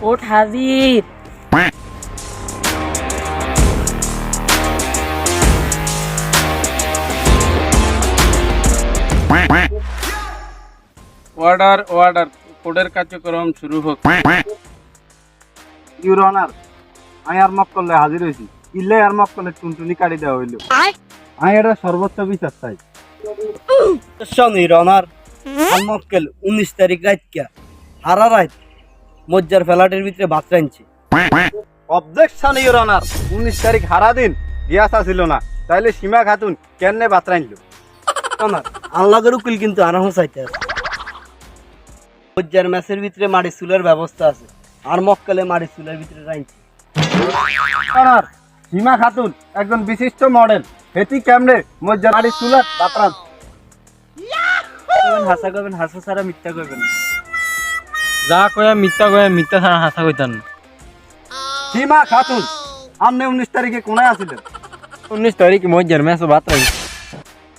Court হাজির। Order order কোর্টের কার্যক্রম শুরু হোক। ইউর অনার আমি আর মাফ করলে হাজির হয়েছি ইল্লে আর মাফ করলে টুনটুনি কাটি দেওয়া হইল আমি এটা সর্বোচ্চ বিচার চাই শনি রনার মক্কেল উনিশ তারিখ রাত কে হারা রাত মজ্জার ফ্ল্যাটের ভিতরে ভাত রাঁধছে অবজেকশন ইউর অনার উনিশ তারিখ হারা দিন দিয়াসা ছিল না। তাইলে সীমা খাতুন কেনে বাতরা নিল রনার আল্লাহর উকিল কিন্তু আরাম চাইতে আছে। মজ্জার ম্যাচের ভিতরে মাড়ি চুলের ব্যবস্থা আছে। আর মক্কেলে মাড়ি চুলের ভিতরে রাঁধছে অনার সীমা খাতুন একজন বিশিষ্ট মডেল। হেতি কেমনে মজ্জা নারী সুলাত বাতরান করবেন হাসা করবেন হাসা ছাড়া মিথ্যা করবেন না। যা কয়া মিথ্যা কয়া মিথ্যা ছাড়া হাসা কইতান সীমা খাতুন? আপনি উনিশ তারিখে কোনায় আসিলেন উনিশ তারিখ মজ্জার ম্যাচ বাত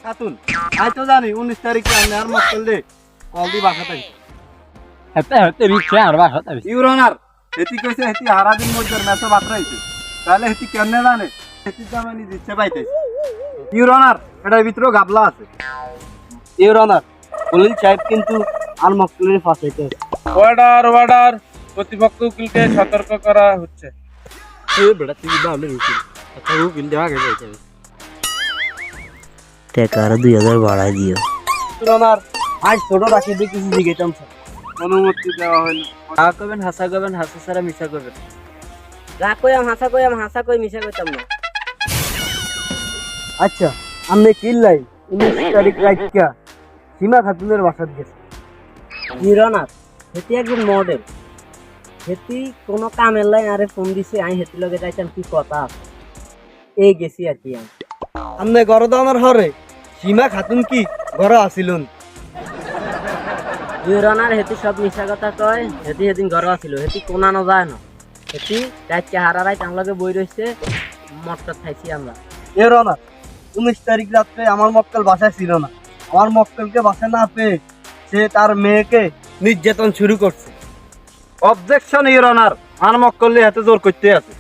খাতুন আমি তো জানি উনিশ তারিখে আপনি আর মাফ করলে কল দি বাসা থাকি হেতে হেতে রিক্সা আর বাস হতে ইউর অনার হেতি কইছে হেতি হারা দিন মজ্জার ম্যাচে বাতরাইছে তাহলে হেতি কেমনে জানে? হেতি জামানি দিচ্ছে পাইতেছে। ইউর অনার এটার ভিতরেও গাবলা আছে। এ রনার কলিল সাহেব কিন্তু আর মক্কেলের ফাঁসাইতে আছে। অর্ডার অর্ডার প্রতিপক্ষ উকিলকে সতর্ক করা হচ্ছে। টাকা আরও দুই হাজার বাড়াই দিও। আজ ছোট দিয়ে কিছু স্যার অনুমতি দেওয়া করবেন হাসা করবেন হাসা ছাড়া মিশা করবেন। যা কইয়াম হাসা কইয়াম হাসা কই মিশা কইতাম না। আচ্ছা আমি কিল্লাই উনিশ তারিখ রাইকা সীমা খাতুনের বাসাত গেছে। হেতি একজন মডেল হেতি কোনো কামের লাই আরে ফোন দিছে আমি হেতি লগে যাইতাম কি কথা। এই গেছি আর কি আমি। আমনে গরদানার হরে সীমা খাতুন কি ঘর আসিলন হিরনার হেতি সব মিশা কথা কয় হেতি সেদিন ঘর আছিল হেতি কোনানো যায় না? হেতি রাইতে হারা রাইত আমার লগে বই রইছে মটর খাইছি আমরা। এ রনা উনিশ তারিখ রাত্রে আমার মক্কেল বাসায় ছিল না আমার মক্কেলকে বাসায় না পেয়ে সে তার মেয়েকে নির্যাতন শুরু করছে। অবজেকশন ইউর অনার আর করলে এত জোর করতে আছে।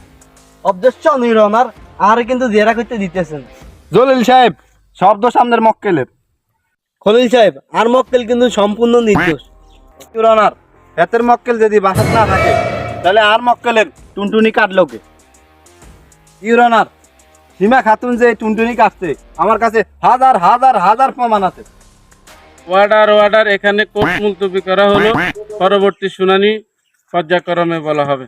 অবজেকশন রনার আর কিন্তু জেরা করতে দিতেছেন। জলিল সাহেব শব্দ সামনের মক্কেলের খলিল সাহেব আর মক্কেল কিন্তু সম্পূর্ণ নির্দোষ। ইউর অনার এতের মক্কেল যদি বাসাত না থাকে তাহলে আর মক্কেলের টুনটুনি কাটলো কে? ইউর অনার সীমা খাতুন যে টুনটুনি কাটছে আমার কাছে হাজার হাজার হাজার প্রমাণ আছে। অর্ডার ওয়ার্ডার এখানে কোর্ট মুলতবি করা হলো। পরবর্তী শুনানি পর্যায়ক্রমে বলা হবে।